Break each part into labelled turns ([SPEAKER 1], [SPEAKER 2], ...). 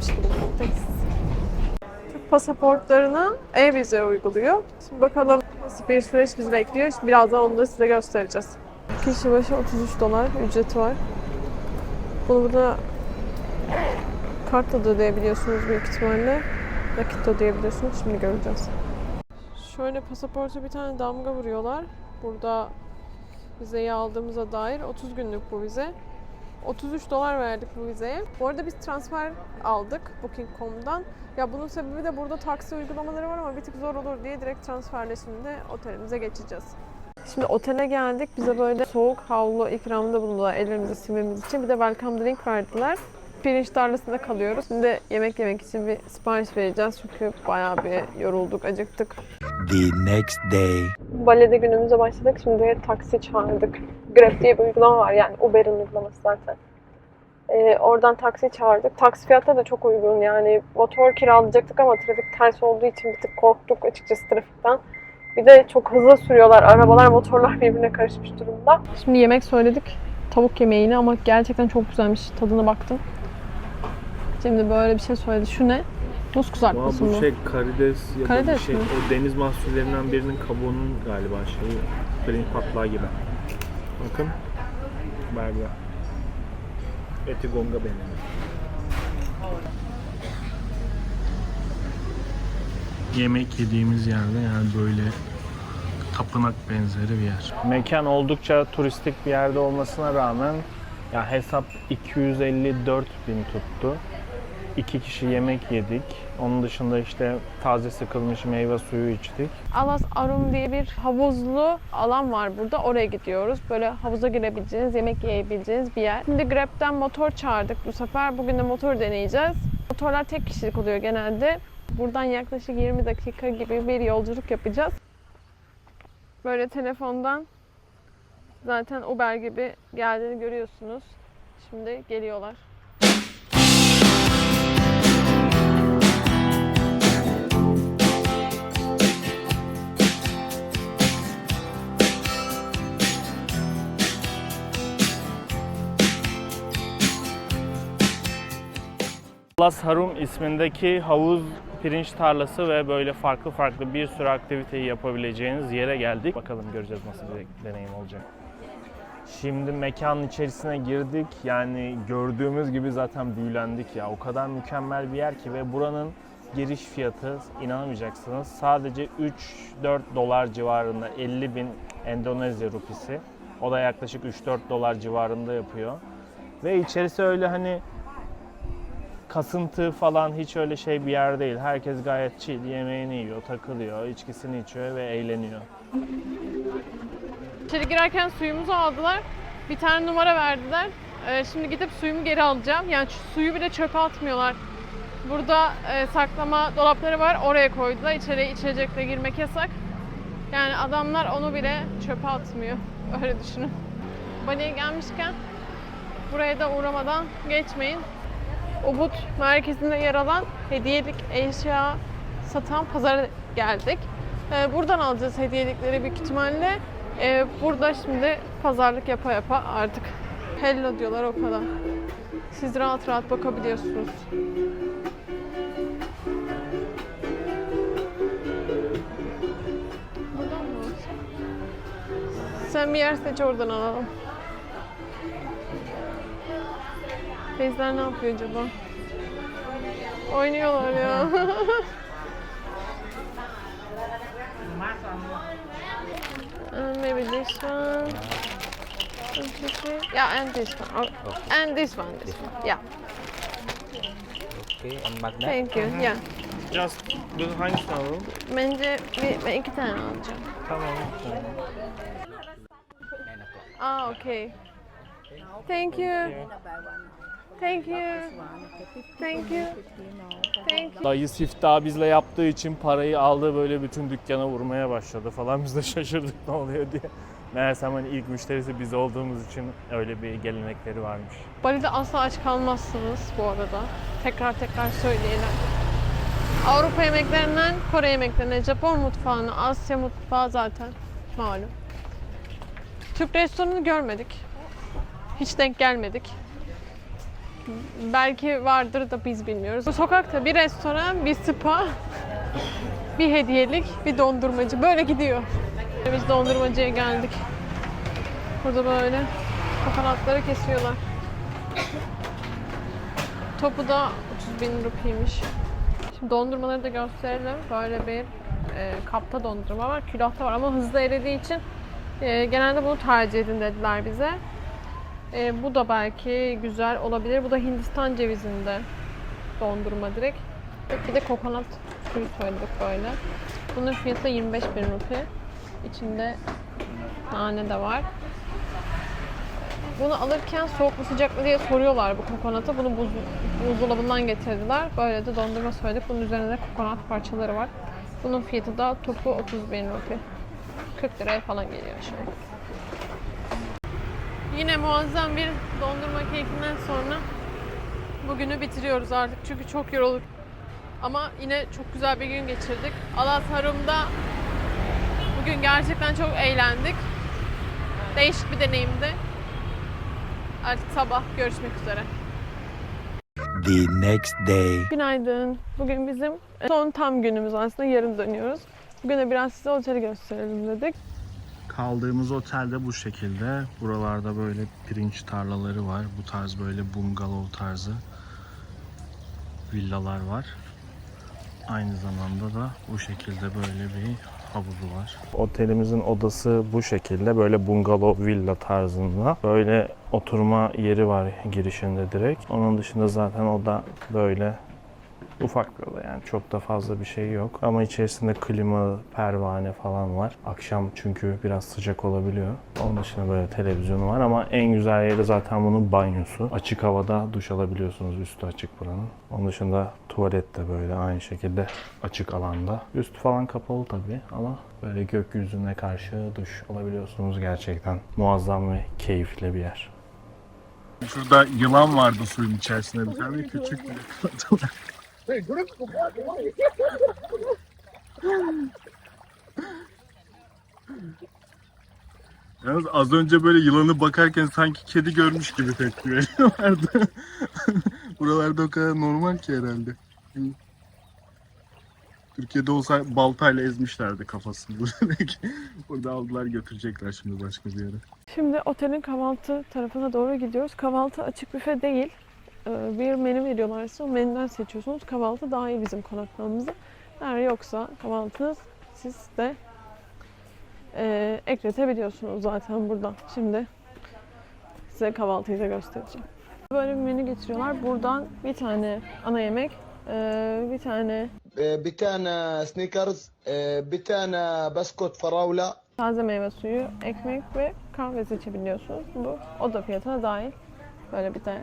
[SPEAKER 1] gelmiş bulunmaktayız. Türk pasaportlarına e-vize uyguluyor. Şimdi bakalım nasıl bir süreç bizi bekliyor. Şimdi birazdan onu da size göstereceğiz. Kişi başı 33 dolar ücreti var. Bunu burada kartla da ödeyebiliyorsunuz büyük ihtimalle. Nakit de ödeyebiliyorsunuz. Şimdi göreceğiz. Şöyle pasaporta bir tane damga vuruyorlar. Burada vizeyi aldığımıza dair 30 günlük bu vize. 33 dolar verdik bu vizeye. Bu arada biz transfer aldık Booking.com'dan. Ya bunun sebebi de burada taksi uygulamaları var ama bir tık zor olur diye direkt transferle şimdi otelimize geçeceğiz. Şimdi otele geldik. Bize böyle soğuk havlu ikramında bulundular ellerimizi silmemiz için. Bir de welcome drink verdiler. Pirinç tarlasında kalıyoruz. Şimdi yemek yemek için bir sipariş vereceğiz. Çünkü bayağı bir yorulduk, acıktık.
[SPEAKER 2] The next day.
[SPEAKER 1] Balede günümüze başladık. Şimdi taksi çağırdık. Grab diye bir uygulama var yani Uber'in uygulaması zaten. Ee, oradan taksi çağırdık. Taksi fiyatları da çok uygun yani. Motor kiralayacaktık ama trafik ters olduğu için bir tık korktuk açıkçası trafikten. Bir de çok hızlı sürüyorlar. Arabalar, motorlar birbirine karışmış durumda. Şimdi yemek söyledik. Tavuk yemeğini ama gerçekten çok güzelmiş. Tadına baktım. Şimdi böyle bir şey söyledi. Şu ne? Muz kızartması mı?
[SPEAKER 3] bu şey karides ya da
[SPEAKER 1] Karides
[SPEAKER 3] bir şey.
[SPEAKER 1] mi?
[SPEAKER 3] O deniz mahsullerinden birinin kabuğunun galiba şeyi. Pirinç patlağı gibi. Bakın. Berber. Eti gonga benim. Yemek yediğimiz yerde yani böyle tapınak benzeri bir yer. Mekan oldukça turistik bir yerde olmasına rağmen ya hesap 254 bin tuttu. İki kişi yemek yedik. Onun dışında işte taze sıkılmış meyve suyu içtik.
[SPEAKER 1] Alas Arum diye bir havuzlu alan var burada. Oraya gidiyoruz. Böyle havuza girebileceğiniz, yemek yiyebileceğiniz bir yer. Şimdi Grab'den motor çağırdık bu sefer. Bugün de motor deneyeceğiz. Motorlar tek kişilik oluyor genelde. Buradan yaklaşık 20 dakika gibi bir yolculuk yapacağız. Böyle telefondan zaten Uber gibi geldiğini görüyorsunuz. Şimdi geliyorlar.
[SPEAKER 3] Las Harum ismindeki havuz pirinç tarlası ve böyle farklı farklı bir sürü aktiviteyi yapabileceğiniz yere geldik. Bakalım göreceğiz nasıl bir deneyim olacak. Şimdi mekanın içerisine girdik. Yani gördüğümüz gibi zaten büyülendik ya. O kadar mükemmel bir yer ki ve buranın giriş fiyatı inanamayacaksınız. Sadece 3-4 dolar civarında 50 bin Endonezya rupisi. O da yaklaşık 3-4 dolar civarında yapıyor. Ve içerisi öyle hani kasıntı falan hiç öyle şey bir yer değil. Herkes gayet chill, yemeğini yiyor, takılıyor, içkisini içiyor ve eğleniyor.
[SPEAKER 1] İçeri girerken suyumuzu aldılar. Bir tane numara verdiler. Ee, şimdi gidip suyumu geri alacağım. Yani suyu bile çöpe atmıyorlar. Burada e, saklama dolapları var. Oraya koydular. İçeriye içecekle girmek yasak. Yani adamlar onu bile çöpe atmıyor. Öyle düşünün. Bali'ye gelmişken buraya da uğramadan geçmeyin. Ubud merkezinde yer alan hediyelik eşya satan pazara geldik. Ee, buradan alacağız hediyelikleri büyük ihtimalle. Ee, burada şimdi pazarlık yapa yapa artık hello diyorlar o kadar. Siz rahat rahat bakabiliyorsunuz. Sen bir yer seç oradan alalım. Teyzeler ne yapıyor acaba? Oynuyorlar ya. Uh, maybe this one. This one. Yeah, and this one. Oh, And this one, this one. Yeah.
[SPEAKER 4] Okay, and magnet.
[SPEAKER 1] Thank you. Yeah.
[SPEAKER 3] Just bu hangisini alalım?
[SPEAKER 1] Bence bir, ben iki tane alacağım.
[SPEAKER 3] Tamam.
[SPEAKER 1] Ah, okay. Thank you. Thank you. Thank you. Thank you.
[SPEAKER 3] Dayı siftah bizle yaptığı için parayı aldı böyle bütün dükkana vurmaya başladı falan. Biz de şaşırdık ne oluyor diye. Meğersem hani ilk müşterisi biz olduğumuz için öyle bir gelenekleri varmış.
[SPEAKER 1] Bali'de asla aç kalmazsınız bu arada. Tekrar tekrar söyleyelim. Avrupa yemeklerinden Kore yemeklerine, Japon mutfağına, Asya mutfağı zaten malum. Türk restoranı görmedik. Hiç denk gelmedik. Belki vardır da biz bilmiyoruz. Bu sokakta bir restoran, bir spa, bir hediyelik, bir dondurmacı. Böyle gidiyor. Biz dondurmacıya geldik. Burada böyle kokonatları kesiyorlar. Topu da 30 bin rupiymiş. Şimdi dondurmaları da gösterelim. Böyle bir e, kapta dondurma var. Külahta var ama hızlı eridiği için e, genelde bunu tercih edin dediler bize. E, bu da belki güzel olabilir. Bu da Hindistan cevizinde dondurma direkt. Bir de kokonat suyu söyledik böyle. Bunun fiyatı da 25 bin rupi. İçinde nane de var. Bunu alırken soğuk mu sıcak mı diye soruyorlar bu kokonatı. Bunu buz, buzdolabından getirdiler. Böyle de dondurma söyledik. Bunun üzerinde de kokonat parçaları var. Bunun fiyatı da topu 30 bin rupi. 40 liraya falan geliyor şimdi. Yine muazzam bir dondurma keyfinden sonra bugünü bitiriyoruz artık çünkü çok yorulduk. Ama yine çok güzel bir gün geçirdik. Alas Harum'da bugün gerçekten çok eğlendik. Değişik bir deneyimdi. Artık sabah görüşmek üzere.
[SPEAKER 2] The next day.
[SPEAKER 1] Günaydın. Bugün bizim son tam günümüz aslında. Yarın dönüyoruz. Bugün de biraz size oteli gösterelim dedik.
[SPEAKER 3] Kaldığımız otelde bu şekilde. Buralarda böyle pirinç tarlaları var. Bu tarz böyle bungalov tarzı villalar var. Aynı zamanda da bu şekilde böyle bir havuzu var. Otelimizin odası bu şekilde böyle bungalov villa tarzında. Böyle oturma yeri var girişinde direkt. Onun dışında zaten oda böyle Ufak bir oda yani çok da fazla bir şey yok. Ama içerisinde klima, pervane falan var. Akşam çünkü biraz sıcak olabiliyor. Onun dışında böyle televizyonu var ama en güzel yeri zaten bunun banyosu. Açık havada duş alabiliyorsunuz üstü açık buranın. Onun dışında tuvalet de böyle aynı şekilde açık alanda. Üstü falan kapalı tabii ama böyle gökyüzüne karşı duş alabiliyorsunuz gerçekten. Muazzam ve keyifli bir yer. Şurada yılan vardı suyun içerisinde bir tane küçük Yalnız az önce böyle yılanı bakarken sanki kedi görmüş gibi tepki veriyorlardı. Buralarda o kadar normal ki herhalde. Türkiye'de olsa baltayla ezmişlerdi kafasını. Burada aldılar götürecekler şimdi başka bir yere.
[SPEAKER 1] Şimdi otelin kahvaltı tarafına doğru gidiyoruz. Kahvaltı açık büfe değil. Ee, bir menü veriyorlarsa o menüden seçiyorsunuz. Kahvaltı daha iyi bizim konaklamamızda. Eğer yoksa kahvaltınız siz de e, ekletebiliyorsunuz zaten burada. Şimdi size kahvaltıyı da göstereceğim. Böyle bir menü getiriyorlar. Buradan bir tane ana yemek, e, bir tane
[SPEAKER 4] e, bir tane sneakers, e, bir tane baskot farawla.
[SPEAKER 1] Taze meyve suyu, ekmek ve kahve seçebiliyorsunuz. Bu o da fiyatına dahil. Böyle bir tane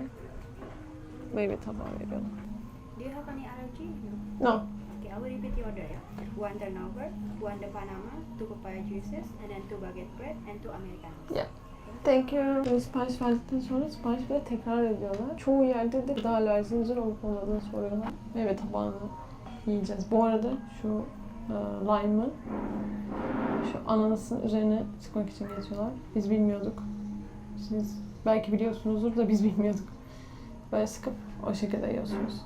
[SPEAKER 1] meyve tabağı veriyorlar.
[SPEAKER 5] Do you have any allergy?
[SPEAKER 1] No.
[SPEAKER 5] Okay, I will repeat your order. Yeah. One turnover, one the Panama, two papaya juices, and then two baguette bread and two americanos.
[SPEAKER 1] Thank you. Sipariş verdikten sonra sipariş bile tekrar ediyorlar. Çoğu yerde de gıda alerjinizin olup olmadığını soruyorlar. Meyve tabağını yiyeceğiz. Bu arada şu e, lime'ı şu ananasın üzerine sıkmak için geçiyorlar. Biz bilmiyorduk. Siz belki biliyorsunuzdur da biz bilmiyorduk. Böyle sıkıp o şekilde yiyorsunuz.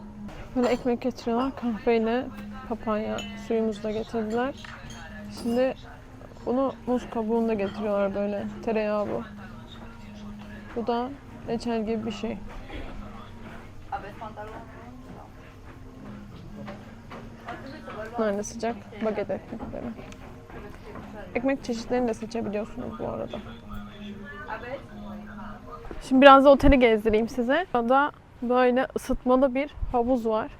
[SPEAKER 1] Böyle ekmek getiriyorlar. Kahveyle papaya suyumuzu da getirdiler. Şimdi bunu muz kabuğunda getiriyorlar böyle. Tereyağı bu. Bu da reçel gibi bir şey. Bunlar da sıcak baget ekmekleri. Ekmek çeşitlerini de seçebiliyorsunuz bu arada. Şimdi biraz da oteli gezdireyim size. Burada böyle ısıtmalı bir havuz var.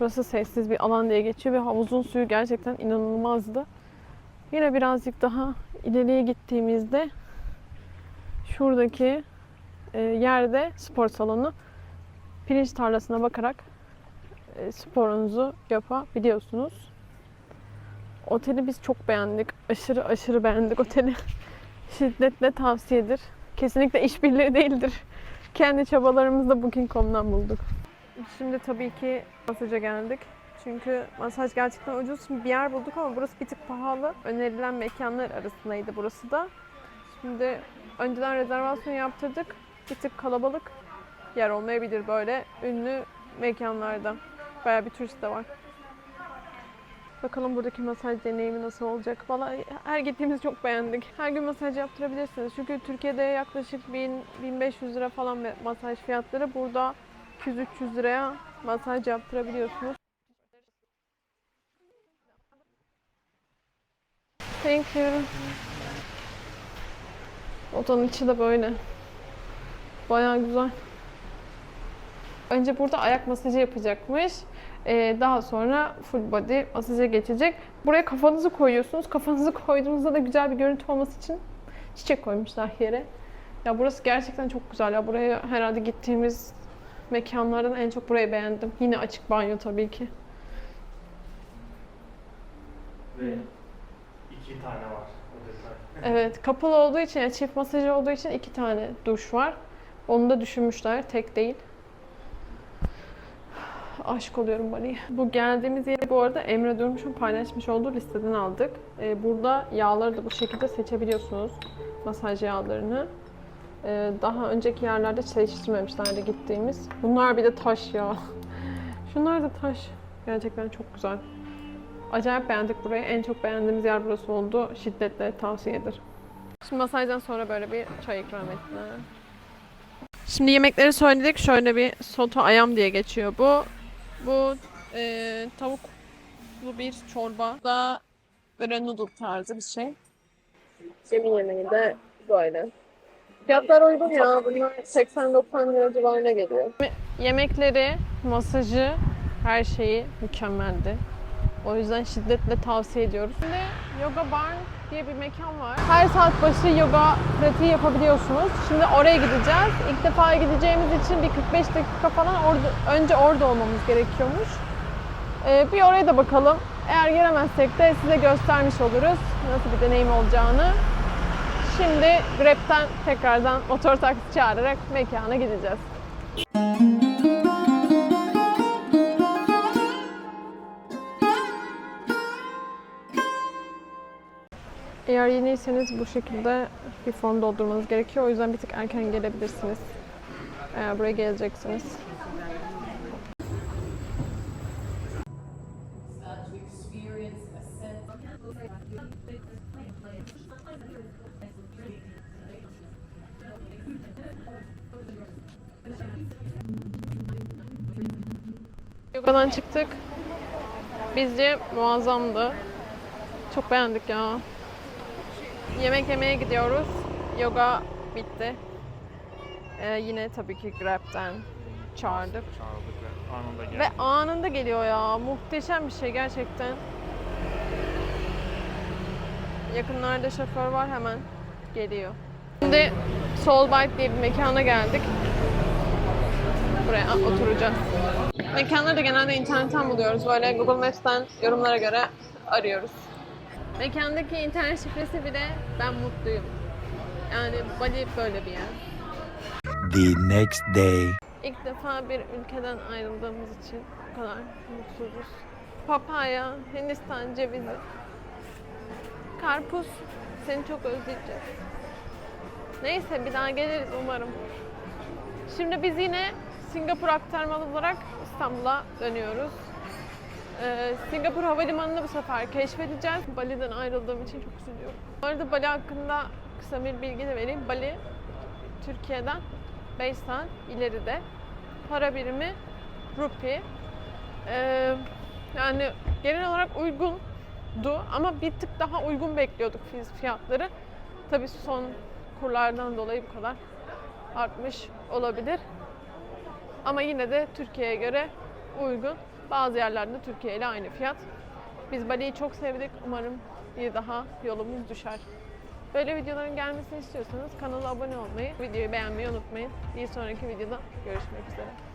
[SPEAKER 1] Burası sessiz bir alan diye geçiyor ve havuzun suyu gerçekten inanılmazdı. Yine birazcık daha ileriye gittiğimizde şuradaki e, yerde spor salonu pirinç tarlasına bakarak e, sporunuzu yapabiliyorsunuz. Oteli biz çok beğendik. Aşırı aşırı beğendik oteli. Şiddetle tavsiyedir. Kesinlikle işbirliği değildir. Kendi çabalarımızla Booking.com'dan bulduk. Şimdi tabii ki masaja geldik. Çünkü masaj gerçekten ucuz. Şimdi bir yer bulduk ama burası bir tık pahalı. Önerilen mekanlar arasındaydı burası da. Şimdi önceden rezervasyon yaptırdık. Bir tık kalabalık. yer olmayabilir böyle ünlü mekanlarda. Bayağı bir turist de var. Bakalım buradaki masaj deneyimi nasıl olacak. Vallahi her gittiğimiz çok beğendik. Her gün masaj yaptırabilirsiniz. Çünkü Türkiye'de yaklaşık 1000-1500 lira falan masaj fiyatları. Burada 200-300 liraya masaj yaptırabiliyorsunuz. Thank you. Odanın içi de böyle. Bayağı güzel. Önce burada ayak masajı yapacakmış. Ee, daha sonra full body masaja geçecek. Buraya kafanızı koyuyorsunuz. Kafanızı koyduğunuzda da güzel bir görüntü olması için çiçek koymuşlar yere. Ya burası gerçekten çok güzel ya. Buraya herhalde gittiğimiz mekanlardan en çok burayı beğendim. Yine açık banyo tabii ki.
[SPEAKER 3] Ve iki tane var.
[SPEAKER 1] Evet, kapalı olduğu için, yani çift masajı olduğu için iki tane duş var. Onu da düşünmüşler, tek değil. Aşık oluyorum Bali'ye. Bu geldiğimiz yeri bu arada Emre Durmuş'un paylaşmış olduğu listeden aldık. Ee, burada yağları da bu şekilde seçebiliyorsunuz. Masaj yağlarını. Ee, daha önceki yerlerde seçtirmemişlerdi gittiğimiz. Bunlar bir de taş ya. Şunlar da taş. Gerçekten çok güzel. Acayip beğendik burayı. En çok beğendiğimiz yer burası oldu. Şiddetle tavsiyedir. Şimdi masajdan sonra böyle bir çay ikram ettiler. Şimdi yemekleri söyledik. Şöyle bir soto ayam diye geçiyor bu. Bu e, tavuklu bir çorba da böyle noodle tarzı bir şey. Yemin yemeği de böyle. Fiyatlar uygun ya. Bunlar 80-90 lira civarına geliyor. Yemekleri, masajı, her şeyi mükemmeldi. O yüzden şiddetle tavsiye ediyoruz. Şimdi Yoga Barn diye bir mekan var. Her saat başı yoga pratiği yapabiliyorsunuz. Şimdi oraya gideceğiz. İlk defa gideceğimiz için bir 45 dakika falan orada, önce orada olmamız gerekiyormuş. Ee, bir oraya da bakalım. Eğer giremezsek de size göstermiş oluruz nasıl bir deneyim olacağını. Şimdi Grab'den tekrardan motor taksi çağırarak mekana gideceğiz. Eğer yeniyseniz bu şekilde bir form doldurmanız gerekiyor. O yüzden bir tık erken gelebilirsiniz. Eğer buraya geleceksiniz. Yogadan çıktık. Bizce muazzamdı. Çok beğendik ya. Yemek yemeye gidiyoruz. Yoga bitti. Ee, yine tabii ki Grab'den çağırdık.
[SPEAKER 3] Çağırdık ve anında geldi.
[SPEAKER 1] Ve anında geliyor ya. Muhteşem bir şey gerçekten. Yakınlarda şoför var hemen geliyor. Şimdi Soul Bite diye bir mekana geldik. Buraya oturacağız. Mekanları da genelde internetten buluyoruz. Böyle Google Maps'ten yorumlara göre arıyoruz. Mekandaki internet şifresi bile ben mutluyum. Yani Bali böyle bir yer.
[SPEAKER 2] The next day.
[SPEAKER 1] İlk defa bir ülkeden ayrıldığımız için bu kadar mutsuzuz. Papaya, Hindistan cevizi, karpuz. Seni çok özleyeceğiz. Neyse bir daha geliriz umarım. Şimdi biz yine Singapur aktarmalı olarak İstanbul'a dönüyoruz. Ee, Singapur Havalimanı'nı bu sefer keşfedeceğiz. Bali'den ayrıldığım için çok üzülüyorum. Bu arada Bali hakkında kısa bir bilgi de vereyim. Bali Türkiye'den 5 saat ileride. Para birimi rupi. Ee, yani genel olarak uygundu ama bir tık daha uygun bekliyorduk fiyatları. Tabii son kurlardan dolayı bu kadar artmış olabilir. Ama yine de Türkiye'ye göre uygun. Bazı yerlerde Türkiye ile aynı fiyat. Biz Bali'yi çok sevdik. Umarım bir daha yolumuz düşer. Böyle videoların gelmesini istiyorsanız kanala abone olmayı, videoyu beğenmeyi unutmayın. Bir sonraki videoda görüşmek üzere.